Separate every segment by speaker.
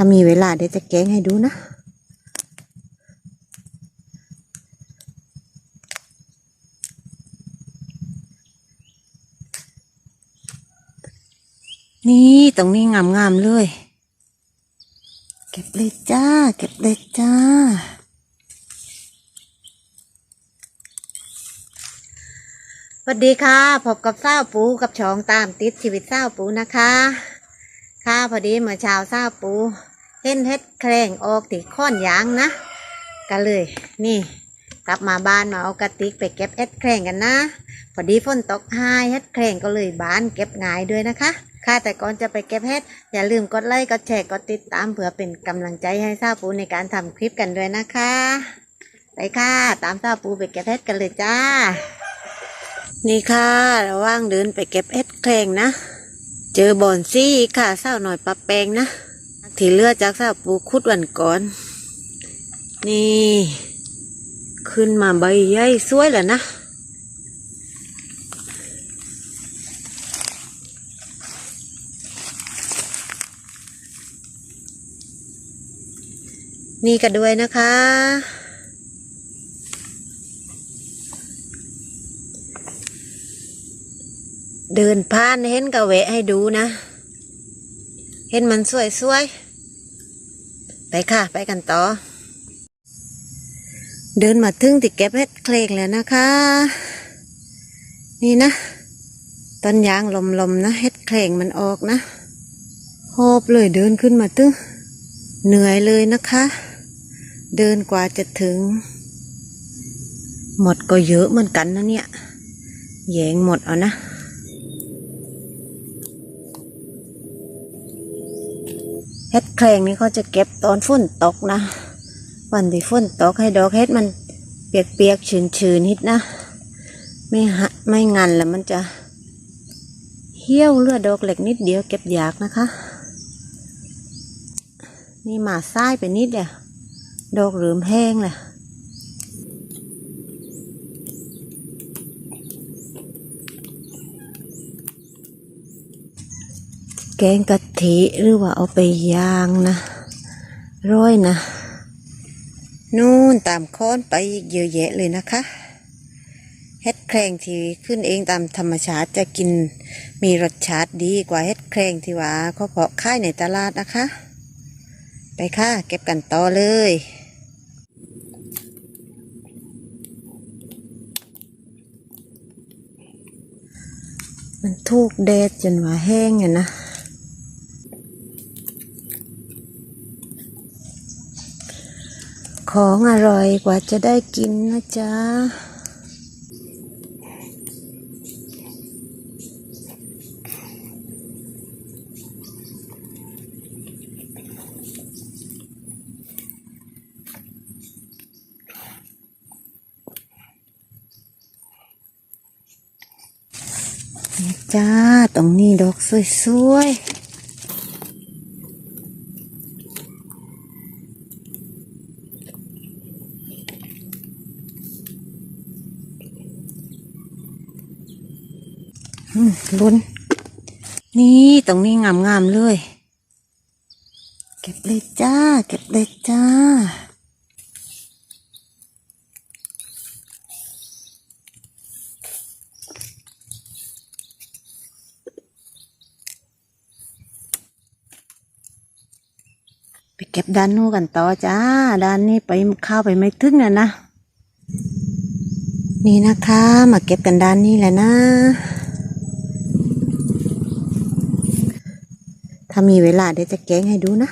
Speaker 1: ถ้ามีเวลาเดี๋ยวจะแกงให้ดูนะ นี่ตรงนี้งามๆเลย เก็บเลยจ้า เก็บเลยจ้าสวัสดีค่ะพบกับเศร้าปูกับช่องตามติดชีวิตเศร้าปูนะคะ ค่ะพอดีเมื่อเช้าเศร้าปู เห็นเฮ็ดแครงออกติข้อนยางนะก็เลย นี่ กลับมาบ้านมาเอากระติกไปเก็บเฮ็ดแครงกันนะ พอดีฝนตกหายเฮ็ดแครงก็เลยบานเก็บง่ายด้วยนะคะค่ะแต่ก่อนจะไปเก็บเฮ็ดอย่าลืมกดไลค์กดแชร์กดติดตามเผื่อเป็นกำลังใจให้เศร้าวปูในการทำคลิปกันด้วยนะคะไปค่ะ ตามเศร้าวปูไปเก็บเฮ็ดกันเลยจ้า นี่ค่ะระว่างเดินไปเก็บเอ็ดแครงนะ เจอบอนซี่ค่ะเศร้าหน่อยปลาแปงนะ ที่เลือจากเศร้าปูคุดวันก่อน นี่ ขึ้นมาใบใหญ่สวยแล้วนะนี่ก็ด้วยนะคะ เดินผ่านเห็นก็แวะให้ดูนะ เห็นมันสวยๆ ไปค่ะ ไปกันต่อ เดินมาถึงติดเก็บเห็ดเคลงแล้วนะคะ นี่นะ ต้นยางลมๆนะเห็ดเคลงมันออกนะหอบเลยเดินขึ้นมาตึงเหนื่อยเลยนะคะ เดินกว่าจะถึง หมดก็เยอะเหมือนกันนะเนี่ยแยงหมดเอานะ แคลงนี่เขาจะเก็บตอนฝนตกนะ วันที่ฝนตกให้ดอกเฮ็ดมันเปียกๆชื้นๆนิดนะ ไม่หะไม่งันแล้วมันจะเหี่ยวเลือดดอกเหล็กนิดเดียวเก็บยากนะคะ นี่มาซ้ายไปนิดเดียวดอกเหลือมแห้งเลย แกงกะทิหรือว่าเอาไปย่างนะร้อยนะ นู่นตามค้อนไปเยอะแยะเลยนะคะเฮ็ดแครงที่ขึ้นเองตามธรรมชาติจะกินมีรสชาติดีกว่าเฮ็ดแครงที่ว่าเขาเพาะค่ายในตลาดนะคะ ไปค่ะเก็บกันต่อเลยมันถูกแดดจนว่าแห้งอยู่นะ ของอร่อยกว่าจะได้กินนะจ๊ะนี่จ้า ตรงนี้ดอกสวยๆ ลุ้น นี่ตรงนี้งามๆเลย เก็บเลยจ้า เก็บเลยจ้า ไปเก็บด้านนู้นกันต่อจ้า ด้านนี้ไปเข้าไปไม่ถึงนะนะนี่นะคะ มาเก็บกันด้านนี้แหละนะ ถ้ามีเวลาเดี๋ยวจะแกงให้ดูนะ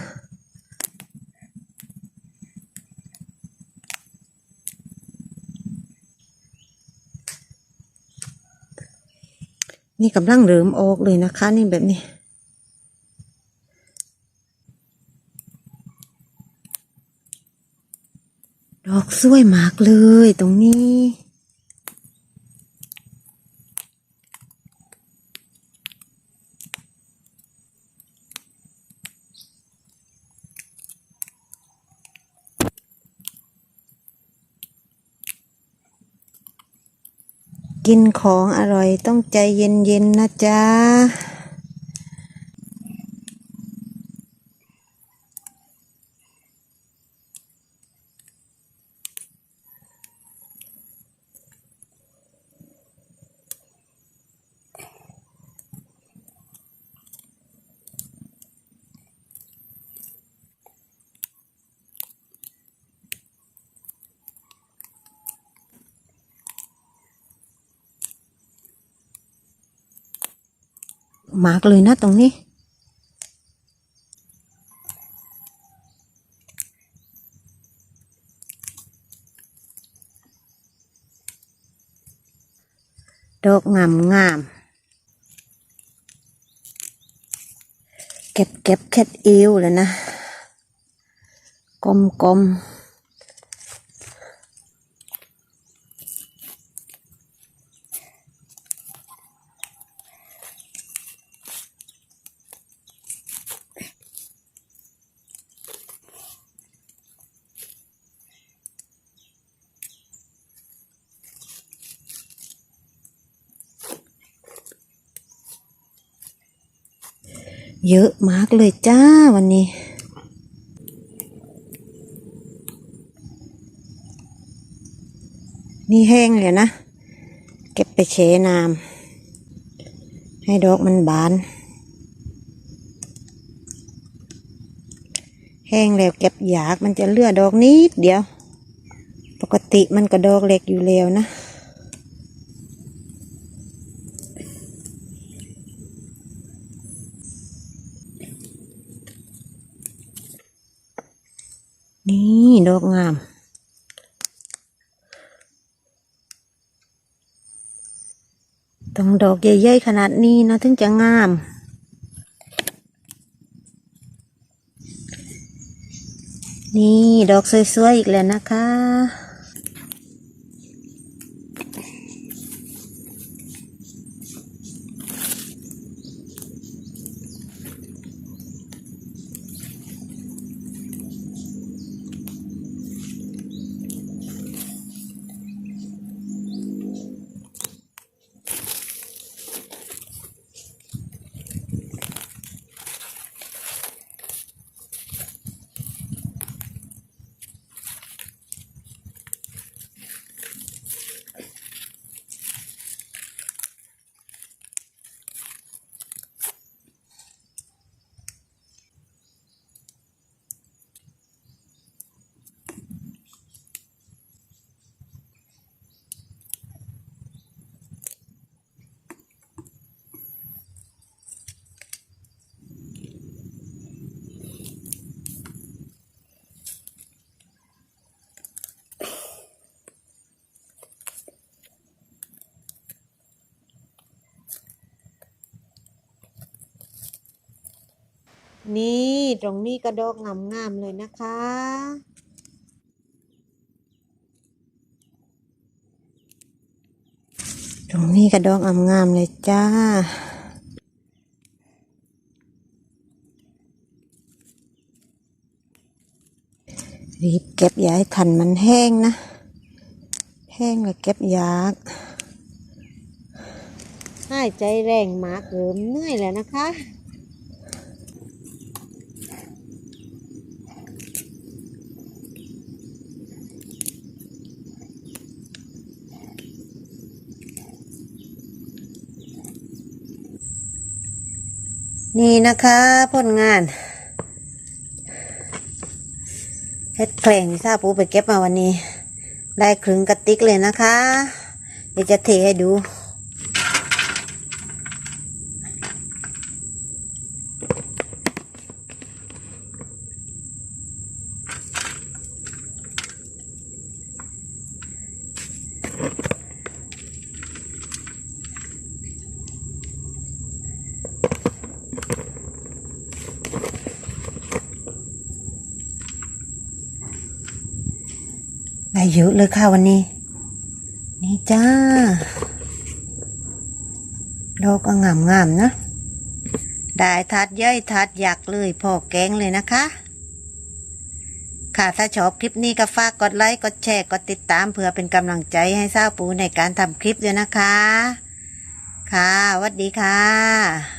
Speaker 1: นี่กำลังเริ่มออกเลยนะคะ นี่แบบนี้ ดอกสวยมากเลยตรงนี้ กินของอร่อยต้องใจเย็นๆนะจ๊ะ มากเลยนะตรงนี้ ดอกงามงามเก็บเก็บแคดอิวเลยนะกลมก เยอะมากเลยจ้าวันนี้ นี่แห้งเลยนะ เก็บไปเชน้ำให้ดอกมันบาน แห้งแล้วเก็บหยากมันจะเลือดดอกนิดเดียว ปกติมันก็ดอกเล็กอยู่แล้วนะ อกงาม ต้องดอกใหญ่ๆขนาดนี้นะถึงจะงามนี่ ดอกสวยๆอีกแล้วนะคะ นี่ตรงนี้ก็ดอกงามๆเลยนะคะ ตรงนี้ก็ดอกงามๆเลยจ้ารีบเก็บยาให้ทันมันแห้งนะ แห้งแล้วเก็บยากหายใจแรงมากเริ่มเหนื่อยแล้วนะคะ นี่นะคะผลงานเฮ็ดแกล้งที่ทราบปูไปเก็บมาวันนี้ ได้ครึ่งกระติกเลยนะคะ เดี๋ยวจะเทให้ดู เยอะเลยค่ะวันนี้ นี่จ้า ดอกก็งามงามๆนะ ได้ทัดย่อยทัดอยากเลยพอแกงเลยนะคะ ค่ะถ้าชอบคลิปนี้ก็ฝากกดไลค์กดแชร์กดติดตามเพื่อเป็นกำลังใจให้สาวปูในการทำคลิปด้วยนะคะ ค่ะสวัสดีค่ะ